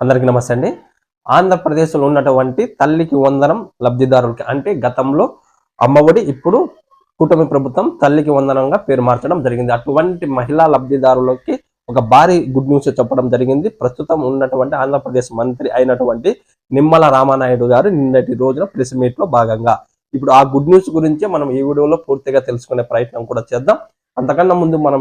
అందరికీ నమస్తే అండి. ఆంధ్రప్రదేశ్లో ఉన్నటువంటి తల్లికి వందనం లబ్ధిదారులకి అంటే గతంలో అమ్మఒడి ఇప్పుడు కూటమి ప్రభుత్వం తల్లికి వందనంగా పేరు మార్చడం జరిగింది. అటువంటి మహిళా లబ్ధిదారులకి ఒక భారీ గుడ్ న్యూస్ చెప్పడం జరిగింది. ప్రస్తుతం ఉన్నటువంటి ఆంధ్రప్రదేశ్ మంత్రి అయినటువంటి నిమ్మల రామానాయుడు గారు నిన్నటి రోజున ప్రెస్ మీట్లో భాగంగా ఇప్పుడు ఆ గుడ్ న్యూస్ గురించి మనం ఈ వీడియోలో పూర్తిగా తెలుసుకునే ప్రయత్నం కూడా చేద్దాం. అంతకన్నా ముందు మనం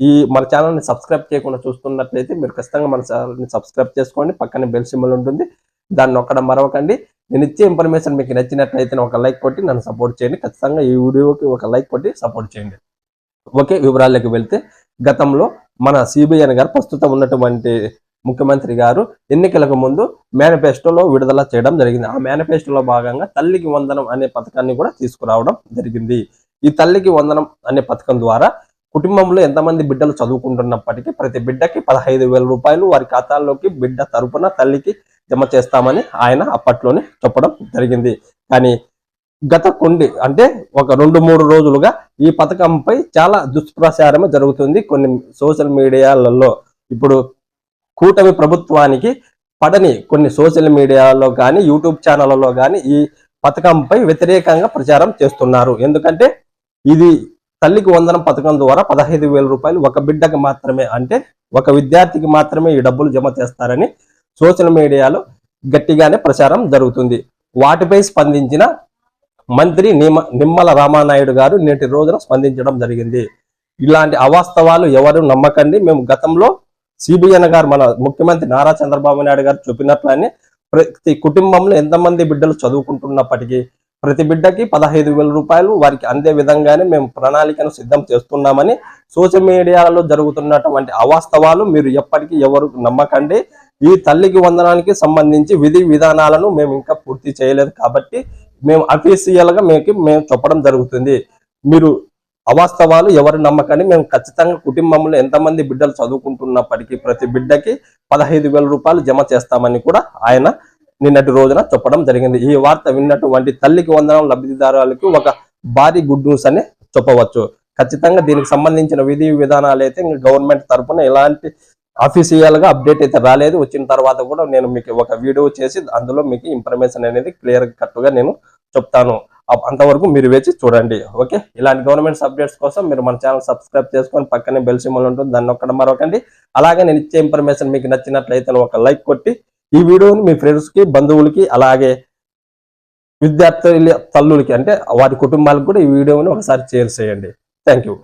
ఈ మన ఛానల్ని సబ్స్క్రైబ్ చేయకుండా చూస్తున్నట్లయితే మీరు ఖచ్చితంగా మన ఛానల్ని సబ్స్క్రైబ్ చేసుకోండి. పక్కనే బెల్ సింబల్ ఉంటుంది. దాన్ని నొక్కడం మరవకండి. నేను ఇచ్చే ఇన్ఫర్మేషన్ మీకు నచ్చినట్లయితే ఒక లైక్ కొట్టి నన్ను సపోర్ట్ చేయండి. ఖచ్చితంగా ఈ వీడియోకి ఒక లైక్ కొట్టి సపోర్ట్ చేయండి. ఓకే వివరాల్లోకి వెళ్తే గతంలో మన సిబిఎన్ గారు ప్రస్తుతం ఉన్నటువంటి ముఖ్యమంత్రి గారు ఎన్నికలకు ముందు మేనిఫెస్టోలో విడుదల చేయడం జరిగింది. ఆ మేనిఫెస్టోలో భాగంగా తల్లికి వందనం అనే పథకాన్ని కూడా తీసుకురావడం జరిగింది. ఈ తల్లికి వందనం అనే పథకం ద్వారా కుటుంబంలో ఎంతమంది బిడ్డలు చదువుకుంటున్నప్పటికీ ప్రతి బిడ్డకి పదహైదు వేల రూపాయలు వారి ఖాతాల్లోకి బిడ్డ తరపున తల్లికి జమ చేస్తామని ఆయన అప్పట్లోనే చెప్పడం జరిగింది. కానీ గత కొన్ని అంటే ఒక రెండు మూడు రోజులుగా ఈ పథకంపై చాలా దుష్ప్రచారమే జరుగుతుంది. కొన్ని సోషల్ మీడియాలలో ఇప్పుడు కూటమి ప్రభుత్వానికి పడని కొన్ని సోషల్ మీడియాలో కానీ యూట్యూబ్ ఛానళ్ళలో కానీ ఈ పథకంపై వ్యతిరేకంగా ప్రచారం చేస్తున్నారు. ఎందుకంటే ఇది తల్లికి వందనం పథకం ద్వారా పదహైదు వేల రూపాయలు ఒక బిడ్డకి మాత్రమే అంటే ఒక విద్యార్థికి మాత్రమే ఈ డబ్బులు జమ చేస్తారని సోషల్ మీడియాలో గట్టిగానే ప్రచారం జరుగుతుంది. వాటిపై స్పందించిన మంత్రి నిమ నిమ్మల రామానాయుడు గారు నేటి రోజున స్పందించడం జరిగింది. ఇలాంటి అవాస్తవాలు ఎవరు నమ్మకండి. మేము గతంలో సిబిఎన్ గారు మన ముఖ్యమంత్రి నారా చంద్రబాబు నాయుడు గారు చెప్పినట్లనే ప్రతి కుటుంబంలో ఎంతమంది బిడ్డలు చదువుకుంటున్నప్పటికీ ప్రతి బిడ్డకి పదహైదు వేల రూపాయలు వారికి అందే విధంగానే మేము ప్రణాళికను సిద్ధం చేస్తున్నామని సోషల్ మీడియాలో జరుగుతున్నటువంటి అవాస్తవాలు మీరు ఎప్పటికీ ఎవరు నమ్మకండి. ఈ తల్లికి వందనానికి సంబంధించి విధి విధానాలను మేము ఇంకా పూర్తి చేయలేదు కాబట్టి మేము అఫీషియల్గా మీకు మేము చెప్పడం జరుగుతుంది. మీరు అవాస్తవాలు ఎవరు నమ్మకండి. మేము ఖచ్చితంగా కుటుంబంలో ఎంతమంది బిడ్డలు చదువుకుంటున్నప్పటికీ ప్రతి బిడ్డకి పదహైదు వేల రూపాయలు జమ చేస్తామని కూడా ఆయన నిన్నటి రోజున చెప్పడం జరిగింది. ఈ వార్త విన్నటువంటి తల్లికి వందనం లబ్ధిదారులకు ఒక భారీ గుడ్ న్యూస్ అని చెప్పవచ్చు. ఖచ్చితంగా దీనికి సంబంధించిన విధి విధానాలు అయితే గవర్నమెంట్ తరఫున ఎలాంటి అఫీషియల్గా అప్డేట్ అయితే రాలేదు. వచ్చిన తర్వాత కూడా నేను మీకు ఒక వీడియో చేసి అందులో మీకు ఇన్ఫర్మేషన్ అనేది క్లియర్ కట్గా నేను చెప్తాను. అంతవరకు మీరు వేచి చూడండి. ఓకే? ఇలాంటి గవర్నమెంట్ అప్డేట్స్ కోసం మీరు మన ఛానల్ సబ్స్క్రైబ్ చేసుకొని పక్కనే బెల్సిమల్ ఉంటుంది. దాన్ని ఒక్కడ మరొకండి. అలాగే నేను ఇచ్చే ఇన్ఫర్మేషన్ మీకు నచ్చినట్లయితే ఒక లైక్ కొట్టి ఈ వీడియోని మీ ఫ్రెండ్స్కి బంధువులకి అలాగే విద్యార్థుల తల్లులకి అంటే వారి కుటుంబాలకు కూడా ఈ వీడియోని ఒకసారి షేర్ చేయండి. Thank you